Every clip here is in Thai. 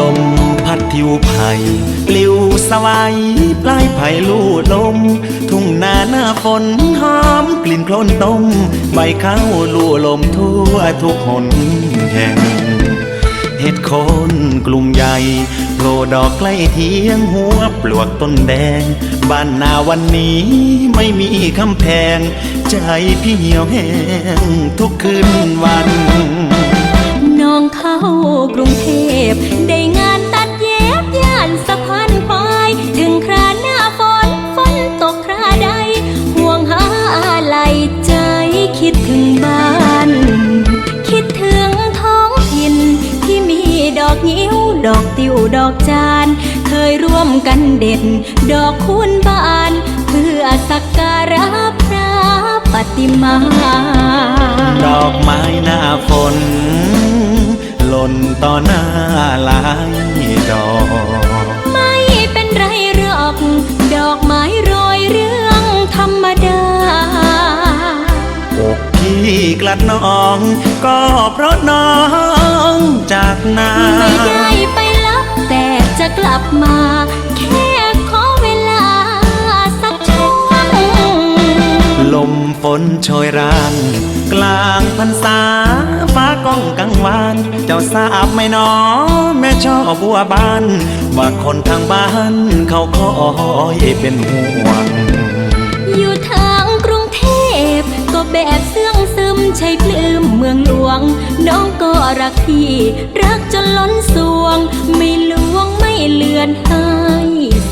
ลมพัดทิวไผ่ปลิวสวายปลายไผ่ลู่ลม ทุ่งนาหน้าฝนหอมกลิ่นโคลนต้มใบข้าวลู่ลมทั่วทุกหนแห่งเห็ดโคนกลุ่มใหญ่โผล่ดอกใกล้เทียงหัวปลวกต้นแดง บ้านนาวันนี้ไม่มีคำแพง ใจพี่เหี่ยวแห้งทุกคืนวัน องเข้ากรุงเทพ ได้งานตัดเย็บย่านสะพานควาย ถึงคราหน้าฝนฝนตกคราใด ห่วงหาอะไรใจคิดถึงบ้าน คิดถึงท้องถิ่นที่มีดอกงิ้ว ดอกติวดอกจาน เคยร่วมกันเด็ด ดอกคูณบาน เพื่อสักการะพระปฏิมา ดอกไม้หน้าฝน นต่อหน้าหลายดอก ไม่เป็นไรหรอก ดอกไม้โรยเรื่องธรรมดา อกพี่กลัดน้อง ก็เพราะน้องจากนาไม่ได้ไปลับแต่จะกลับมา มฝนโชยราง กลางพรรษา ฟ้าก้องกังวาน เจ้าทราบไหมน้อแม่ชอบบัวบาน ว่าคนทางบ้านเขาคอยเป็นห่วง อยู่ทางกรุงเทพ ก็แบบเสื่องซึมใช่ปลื้มเมืองหลวง น้องก็รักพี่ รักจนล้นสวง ไม่ลวงไม่เลือนให้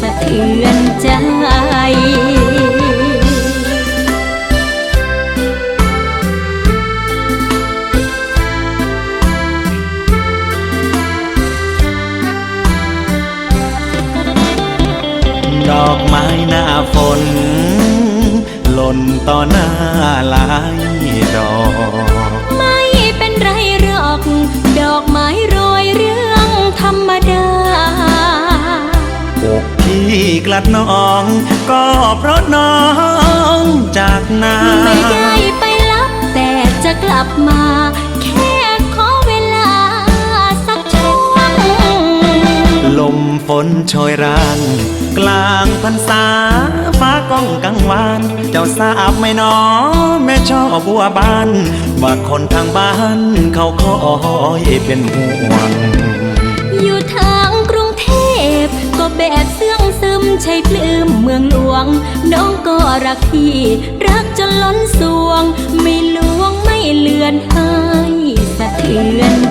สะเทือน ดอกไม้หน้าฝน หล่นต่อหน้าหลายดอก ไม่เป็นไรหรอก ดอกไม้โรยเรื่องธรรมดาอกพี่กลัดน้อง ก็เพราะน้องจากนาไม่ได้ไปลับแต่จะกลับมา ฝนโชยรางกลางพรรษาฟ้าก้องกังวาน เจ้าทราบไหมน้อแม่ชอบบัวบาน ว่าคนทางบ้านเขาคอยเป็นห่วงอยู่ทางกรุงเทพ ก็แบบเสื่องซึมใช่ปลื้มเมืองหลวง น้องก็รักพี่ รักจนล้นสวง ไม่ลวงไม่เลือนให้สะเทือน